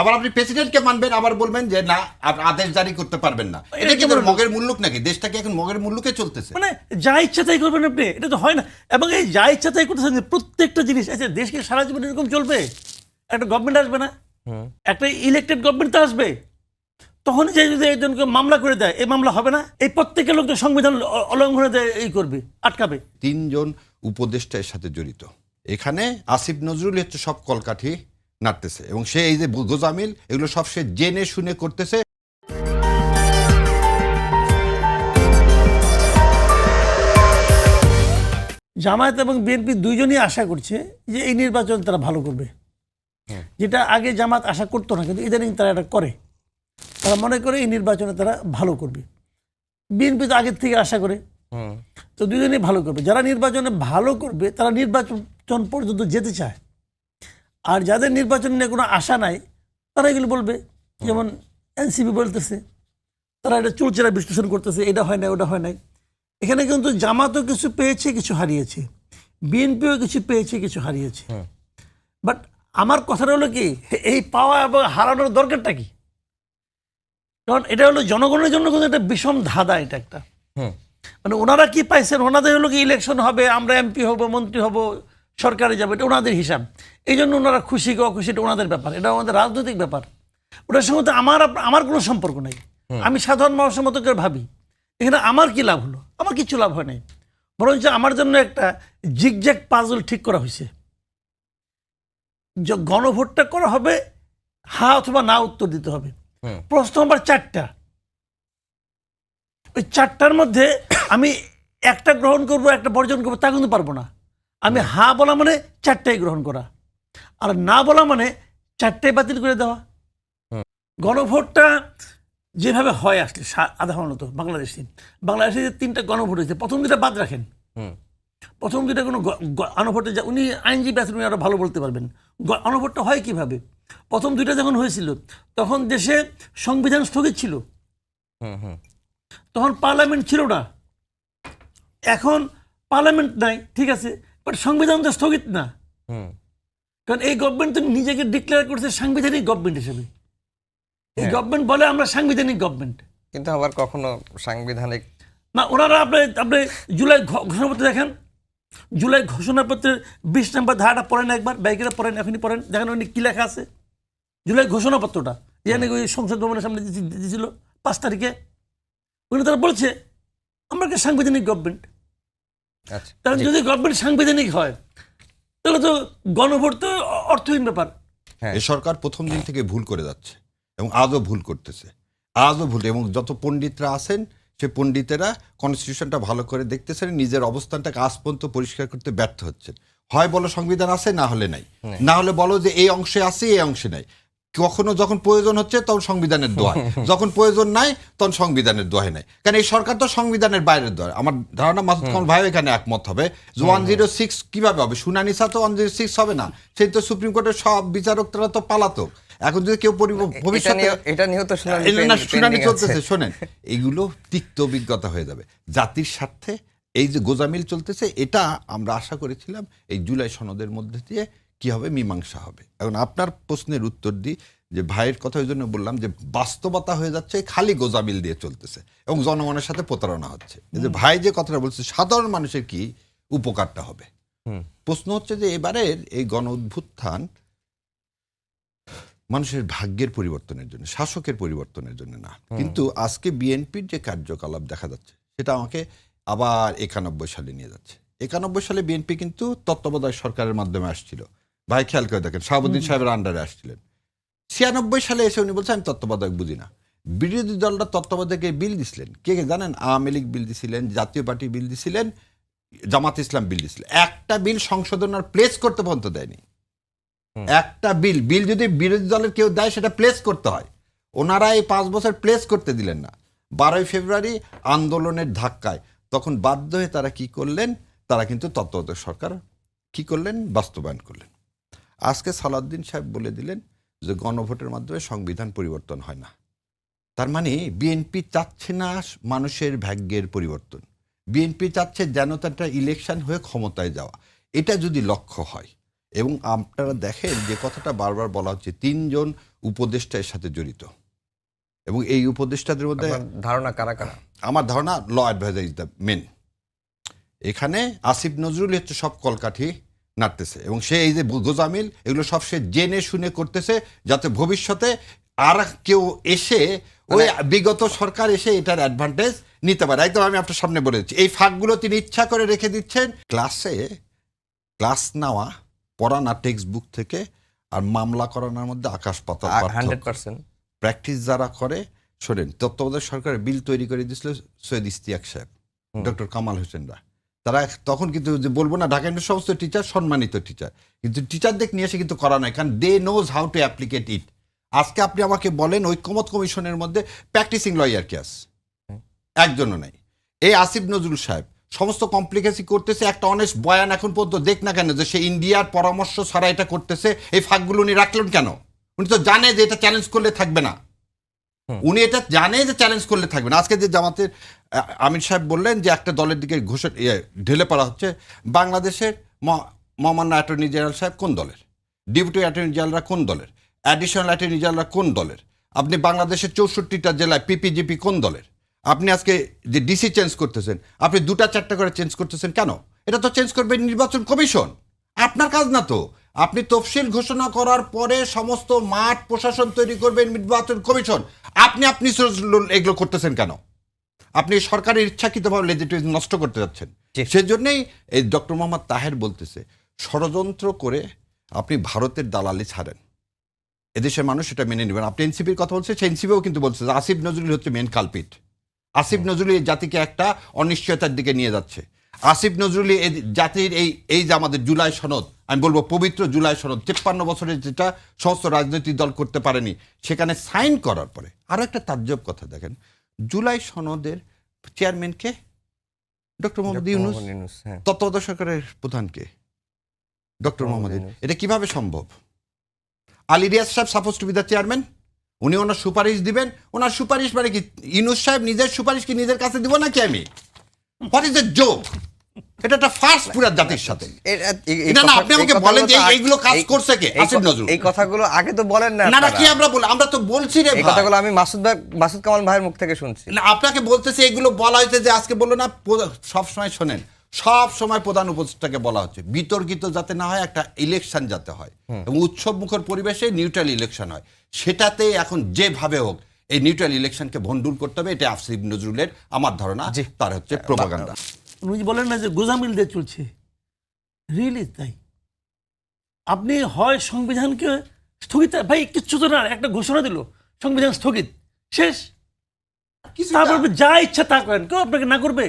আবার আপনি প্রেসিডেন্টকে মানবেন আবার বলবেন যে না আদেশ জারি করতে পারবেন না। এটা কি মগের মুল্লুক নাকি? দেশটাকে এখন মগের মুল্লুকে চলতেছে। মানে যা ইচ্ছা তাই করবেন আপনি এটা তো হয় না। এবং এই যা ইচ্ছা তাই করতেছেন যে প্রত্যেকটা জিনিস আচ্ছা দেশকে সারা জীবন এরকম চলবে একটা গভর্নমেন্ট আসবে না? একটা ইলেকটেড গভর্নমেন্ট তো আসবে। তখন যে যদি একজনকে মামলা করে দেয় এই মামলা হবে না? এই প্রত্যেকের লোক তো সংবিধান অলঙ্ঘনে দেয় এই করবে আটকাবে। তিনজন উপদেষ্টা এর সাথে জড়িত। এখানে আসিফ নজরুল হচ্ছে সব কলকাঠি। নাড়তেছে। এবং সে এই যে গোজামিল এগুলো সব সে জেনে শুনে করতেছে। জামায়াত এবং বিএনপি দুইজনই আশা করছে যে এই নির্বাচন তারা ভালো করবে। যেটা আগে জামাত আশা করতো না কিন্তু ইদানিং তারা এটা করে। তারা মনে করে এই নির্বাচনে তারা ভালো করবে। বিএনপি তো আগের থেকে আশা করে। তো দুজনেই ভালো করবে। যারা নির্বাচনে ভালো করবে তারা নির্বাচন পর্যন্ত যেতে চায়। আর যাদের নির্বাচন নিয়ে কোনো আশা নাই তারা এগুলো বলবে যেমন এনসিপি বলতেছে তারা এটা চুলচেরা বিশ্লেষণ করতেছে এটা হয় না ওটা হয় নাই। এখানে কিন্তু জামাতও কিছু পেয়েছে কিছু হারিয়েছে। বিএনপিও কিছু পেয়েছে কিছু হারিয়েছে। বাট আমার কথাটা হলো কি এই পাওয়া এবং হারানোর দরকারটা কি? কারণ এটা হলো জনগণের জন্য কিন্তু একটা বিষম ধাঁধা এটা একটা। মানে ওনারা কি পাইছেন ওনাদের হলো কি ইলেকশন হবে আমরা এমপি হব মন্ত্রী হব সরকারে যাবে এটা ওনাদের হিসাব। এই জন্য ওনারা খুশি কি অখুশি এটা ওনাদের ব্যাপার এটা আমাদের রাজনৈতিক ব্যাপার। ওটার সঙ্গে তো আমার আমার কোনো সম্পর্ক নাই। আমি সাধারণ মানুষের মতো করে ভাবি। এখানে আমার কি লাভ হলো? আমার কিছু লাভ হয় নাই। বরঞ্চ আমার জন্য একটা জিগজ্যাগ পাজল ঠিক করা হয়েছে। যে গণভোটটা করা হবে হা অথবা না উত্তর দিতে হবে। প্রশ্ন আমার চারটা। ওই চারটার মধ্যে আমি একটা গ্রহণ করব একটা বর্জন করব তা কিন্তু পারব না। আমি হা বলা মানে চারটাই গ্রহণ করা। আর না বলা মানে চারটাই বাতিল করে দেওয়া। গণভোটটা যেভাবে হয় আসলে সাধারণত বাংলাদেশে বাংলাদেশে যে তিনটা গণভোট হয়েছে প্রথম দুটা বাদ রাখেন। প্রথম দুটা কোনো গণভোটে যা উনি আইনজীবী আছেন উনি আরও ভালো বলতে পারবেন। গণভোটটা হয় কীভাবে? প্রথম দুইটা যখন হয়েছিল তখন দেশে সংবিধান স্থগিত ছিল। তখন পার্লামেন্ট ছিল না। এখন পার্লামেন্ট নাই ঠিক আছে? বাট সংবিধান তো স্থগিত না। কারণ এই গভর্নমেন্ট তো নিজেকে ডিক্লেয়ার করছে সাংবিধানিক গভর্নমেন্ট হিসেবে। এই হ্যাঁ। গভর্নমেন্ট বলে আমরা সাংবিধানিক গভর্নমেন্ট কিন্তু আবার কখনো সাংবিধানিক না ওনারা আপনি আপনি জুলাই ঘোষণাপত্র দেখেন। জুলাই ঘোষণাপত্রের বিশ নম্বর ধারাটা পড়েন একবার ব্যাগেরা পড়েন এখনই পড়েন। দেখেন উনি কী লেখা আছে? জুলাই ঘোষণাপত্রটা। যেখানে ওই সংসদ ভবনের সামনে দিয়েছি- দিয়েছিল পাঁচ তারিখে। ওখানে তারা বলছে আমরা একটা সাংবিধানিক গভর্নমেন্ট কারণ যদি গভর্নমেন্ট সাংবিধানিক হয় তাহলে তো গণভোট তো অর্থহীন ব্যাপার। হ্যাঁ। এই সরকার প্রথম দিন থেকে ভুল করে যাচ্ছে এবং আজও ভুল করতেছে। আজও ভুল এবং যত পণ্ডিতরা আছেন সে পণ্ডিতেরা কনস্টিটিউশনটা ভালো করে দেখতেছেন নিজের অবস্থানটাকে আজ পর্যন্ত পরিষ্কার করতে ব্যর্থ হচ্ছেন। হয় বলো সংবিধান আছে না হলে নাই। না হলে বলো যে এই অংশে আছে এই অংশে নাই। কখনো যখন প্রয়োজন হচ্ছে তখন সংবিধানের দোয়া যখন প্রয়োজন নাই তখন সংবিধানের দোয়াই নাই। কারণ এই সরকার তো সংবিধানের বাইরের দোয়া আমার ধারণা মাসুদ খান ভাই এখানে একমত হবে যে ওয়ান জিরো সিক্স কীভাবে হবে? শুনানি ছাড়া তো ওয়ান জিরো সিক্স হবে না। সেই তো সুপ্রিম কোর্টের সব বিচারকরা তো পালাতক। এখন যদি কেউ এটা ভবিষ্যতে নিয়ে তো শুনানি চলতেছে শোনেন। এগুলো তিক্ত অভিজ্ঞতা হয়ে যাবে। জাতির স্বার্থে এই যে গোজামিল চলতেছে এটা আমরা আশা করেছিলাম এই জুলাই সনদের মধ্যে দিয়ে কি হবে? মীমাংসা হবে। এখন আপনার প্রশ্নের উত্তর দিই যে ভাইয়ের কথা ওই জন্য বললাম যে বাস্তবতা হয়ে যাচ্ছে খালি গোজামিল দিয়ে চলতেছে এবং জনগণের সাথে প্রতারণা হচ্ছে। এই যে ভাই যে কথাটা বলছে সাধারণ মানুষের কি উপকারটা হবে? প্রশ্ন হচ্ছে যে এবারের এই গণ উদ্ভুত্থান মানুষের ভাগ্যের পরিবর্তনের জন্য শাসকের পরিবর্তনের জন্য না। কিন্তু আজকে বিএনপির যে কার্যকলাপ দেখা যাচ্ছে সেটা আমাকে আবার একানব্বই সালে নিয়ে যাচ্ছে। একানব্বই সালে বিএনপি কিন্তু তত্ত্বাবধায়ক সরকারের মাধ্যমে আসছিল। ভাই খেয়াল করে দেখেন শাহাবুদ্দিন সাহেবের আন্ডারে আসছিলেন। ছিয়ানব্বই সালে এসে উনি বলছেন আমি তত্ত্বাবধায়ক বুঝি না। বিরোধী দলটা তত্ত্বাবধায়কে বিল দিছিলেন। কে কে জানেন? আওয়ামী লীগ বিল দিছিলেন জাতীয় পার্টি বিল দিছিলেন জামাত ইসলাম বিল দিছিলেন। একটা বিল সংশোধন আর প্লেস করতে পর্যন্ত দেয়নি। একটা বিল বিল যদি বিরোধী দলের কেউ দেয় সেটা প্লেস করতে হয়। ওনারা এই পাঁচ বছর প্লেস করতে দিলেন না। বারোই ফেব্রুয়ারি আন্দোলনের ধাক্কায় তখন বাধ্য হয়ে তারা কি করলেন? তারা কিন্তু তত্ত্বাবধায়ক সরকার কি করলেন? বাস্তবায়ন করলেন। আজকে সালাউদ্দিন সাহেব বলে দিলেন যে গণভোটের মাধ্যমে সংবিধান পরিবর্তন হয় না। তার মানে বিএনপি চাচ্ছে না মানুষের ভাগ্যের পরিবর্তন। বিএনপি চাচ্ছে যেন তার ইলেকশন হয়ে ক্ষমতায় যাওয়া। এটা যদি লক্ষ্য হয় এবং আপনারা দেখেন যে কথাটা বারবার বলা হচ্ছে তিনজন উপদেষ্টা এর সাথে জড়িত। এবং এই উপদেষ্টাদের মধ্যে ধারণা কারা কারা? আমার ধারণা law adviser is the main এখানে আসিফ নজরুল হচ্ছে সব কলকাঠি। নাড়তেছে। এবং সে এই যে গোজামিল এগুলো সব সে জেনে শুনে করতেছে যাতে ভবিষ্যতে আর কেউ এসে ওই বিগত সরকার এসে এটার অ্যাডভান্টেজ নিতে পারে। একদম আমি আপনার সামনে বলে দিচ্ছি। এই ফাঁকগুলো তিনি ইচ্ছা করে রেখে দিচ্ছেন। ক্লাসে ক্লাস নেওয়া পড়ানা টেক্সট বুক থেকে আর মামলা করানোর মধ্যে আকাশ পাতাল হান্ড্রেড পার্সেন্ট প্র্যাকটিস যারা করে শোনেন তত্ত্বাবধায়ক সরকারের বিল তৈরি করে দিয়েছিল সৈয়দ ইস্তিয়াক সাহেব ডক্টর কামাল হোসেনরা। তারা তখন কিন্তু যে বলব না, ঢাকা ইউনিভার্সিটির সমস্ত টিচার সম্মানিত টিচার কিন্তু টিচারদের নিয়ে এসে কিন্তু করা নয়, কারণ they know how to applicate it আজকে আপনি আমাকে বলেন, ঐক্যমত কমিশনের মধ্যে প্র্যাকটিসিং লয়ার কে একজনও নাই। এই আসিফ নজরুল সাহেব, সমস্ত কমপ্লিকেসি করতেছে, একটা অনেস্ট বয়ান এখন পর্যন্ত দেখ না কেন যে সে ইন্ডিয়ার পরামর্শ ছাড়া এটা করতেছে, এই ফাঁকগুলো উনি রাখলেন কেন? উনি তো জানে যে এটা চ্যালেঞ্জ করলে থাকবে না। উনি এটা জানে যে চ্যালেঞ্জ করলে থাকবেন আজকে যে জামাতের আমির সাহেব বললেন যে একটা দলের দিকে ঘোষণা ইয়ে, ঢেলে পড়া হচ্ছে বাংলাদেশের মহামান্য অ্যাটর্নি জেনারেল সাহেব কোন দলের? ডেপুটি অ্যাটর্নি জেনারেলরা কোন দলের? অ্যাডিশনাল অ্যাটর্নি জেনারেলরা কোন দলের? আপনি বাংলাদেশের চৌষট্টিটা জেলায় পিপিজিপি কোন দলের? আপনি আজকে যে ডিসি চেঞ্জ করতেছেন আপনি দুটা চারটা করে চেঞ্জ করতেছেন কেন? এটা তো চেঞ্জ করবে নির্বাচন কমিশন। আপনার কাজ না তো। আপনি তফসিল ঘোষণা করার পরে সমস্ত মাঠ প্রশাসন তৈরি করবেন নির্বাচন কমিশন। আপনি আপনি এগুলো করতেছেন কেন? আপনি সরকারের ইচ্ছাকৃতভাবে লেজিটিভ নষ্ট করতে যাচ্ছেন। সেজন্যই এই ডক্টর মোহাম্মদ তাহের বলতেছে ষড়যন্ত্র করে আপনি ভারতের দালালি ছাড়েন। এদেশের মানুষ সেটা মেনে নেবেন। আপনি এনসিপির কথা বলছে সেই এনসিপিও কিন্তু বলছে আসিফ নজরুল হচ্ছে মেন কালপিট। আসিফ নজরুল এই জাতিকে একটা অনিশ্চয়তার দিকে নিয়ে যাচ্ছে। আসিফ নজরুল এই জাতির এই এই যে আমাদের জুলাই সনদ আমি বলব পবিত্র জুলাই সনদ তেপ্পান্ন বছরের যেটা সমস্ত রাজনৈতিক দল করতে পারেনি সেখানে সাইন করার পরে আরও একটা তাজ্জব কথা দেখেন জুলাই সনদের চেয়ারম্যানকে ডক্টর মোহাম্মদ ইউনুস? হ্যাঁ। তত্ত্বাবধায়ক সরকারের প্রধানকে ডক্টর মোহাম্মদ এটা কীভাবে সম্ভব? আলী রিয়াজ সাহেব suppose to be the chairman উনি ওনার সুপারিশ দিবেন ওনার সুপারিশ মানে কি ইউনুস সাহেব নিজের সুপারিশ কি নিজের কাছে দিব নাকি আমি? হোয়াট ইজ এ জোক এটা একটা ফার্স্ট পুরা জাতির সাথে। এ- এ- এই- এই না, আপনি আমাকে বলেন যে এইগুলো কাজ করছে কে? আসিফ নজরুল। এই কথাগুলো আগে তো বলেন না না না কি আমরা বলি? আমরা তো বলছি রে এই কথাগুলো আমি মাসুদ ভাই মাসুদ কামাল ভাইয়ের মুখ থেকে শুনছি। না আপনাকে বলতেছে এগুলো বলা হয়েছে যে আজকে বলল না সব সময় শোনেন সব সময় প্রধান উপদেষ্টাকে বলা হচ্ছে। বিতর্কিত যাতে না হয় একটা ইলেকশন যাতে হয়। এবং উৎসব মুখর পরিবেশে নিউট্রাল ইলেকশন হয়। সেটাতে এখন যেভাবে হোক এই নিউট্রাল ইলেকশনকে ভন্ডুল করতে হবে এটা আসিফ নজরুলের আমার ধারণা। তার হচ্ছে প্রোপাগান্ডা উনি বলেন না যে গোজামিল দিয়ে চলছে। রিয়েলি তাই। আপনি হয় সংবিধানকে স্থগিত ভাই কিচ্ছু তো না একটা ঘোষণা দিল সংবিধান স্থগিত শেষ। তারপর আপনি যা ইচ্ছা তা করেন কেউ আপনাকে না করবে।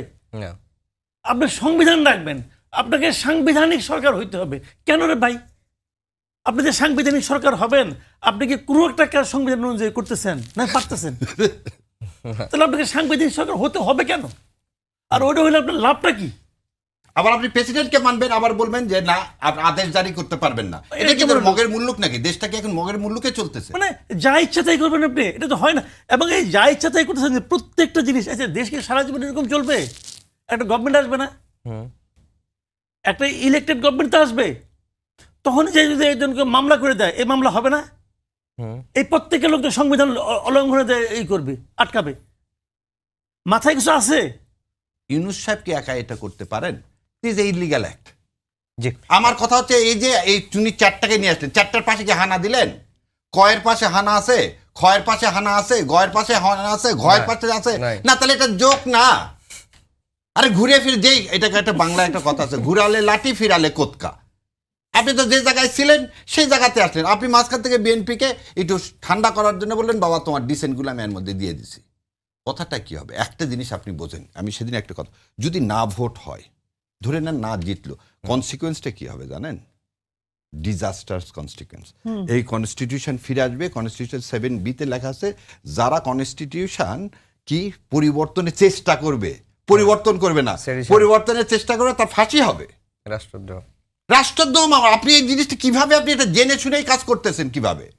আপনি সংবিধান রাখবেন আপনাকে সাংবিধানিক সরকার হইতে হবে। কেন রে ভাই? আপনি যে সাংবিধানিক সরকার হবেন আপনি কি কোনো একটা কাজ সংবিধান অনুযায়ী করতেছেন না পারতেছেন? তাহলে আপনাকে সাংবিধানিক সরকার হতে হবে কেন? আর ওইটা হইলে আপনার লাভটা কি? আবার আপনি প্রেসিডেন্টকে মানবেন আবার বলবেন যে না আপনি আদেশ জারি করতে পারবেন না। এটা কি মগের মুল্লুক নাকি? দেশটাকে এখন মগের মুল্লুকে চলতেছে? মানে যা ইচ্ছা তাই করবেন আপনি এটা তো হয় না। এবং এই যা ইচ্ছা তাই করতেছেন যে প্রত্যেকটা জিনিস আচ্ছা দেশকে সারা জীবন এরকম চলবে একটা গভর্নমেন্ট আসবে না? হুম। একটা ইলেকটেড গভর্নমেন্ট তো আসবে। তখন যে যদি একজনকে মামলা করে দেয় এই মামলা হবে না? এই প্রত্যেকের লোক তো সংবিধান অলঙ্ঘনে দেয় এই করবে আটকাবে। মাথায় কিছু আছে? ইউনুস সাহেব কি একা এটা করতে পারেন? ইজ এ ইলিগাল অ্যাক্ট জি। আমার কথা হচ্ছে এই যে এই তুমি চারটাকে নিয়ে আসলেন। চারটার পাশে কি হানা দিলেন? কয়ের পাশে হানা আছে খয়ের পাশে হানা আছে গয়ের পাশে হানা আছে ঘয়ের পাশে আছে। না তাহলে এটা জোক না। আরে ঘুরে ফিরে যেই এটাকে একটা বাংলা একটা কথা আছে ঘুরালে লাঠি ফিরালে কোতকা। আপনি তো যে জায়গায় ছিলেন সেই জায়গাতে আসলেন। আপনি মাঝখান থেকে বিএনপিকে একটু ঠান্ডা করার জন্য বললেন বাবা তোমার ডিসেন্টগুলো আমি এর মধ্যে দিয়ে দিছি। কথাটা কি হবে? একটা জিনিস আপনি বোঝেন। আমি সেদিন একটা কথা যদি না ভোট হয় ধরে নেন না জিতলো কনসিকুয়েন্সটা কি হবে জানেন? ডিজাস্টার্স কনস্টিটিউয়েন্স এই কনস্টিটিউশন ফিরে আসবে কনস্টিটিউশন সেভেন বিতে লেখা আছে যারা কনস্টিটিউশন কি পরিবর্তনের চেষ্টা করবে? পরিবর্তন করবে না। পরিবর্তনের চেষ্টা করবে তার ফাঁসি হবে। রাষ্ট্রদ্রোহ। রাষ্ট্রদ্রোহ আপনি এই জিনিসটা কীভাবে আপনি এটা জেনে শুনেই কাজ করতেছেন কীভাবে?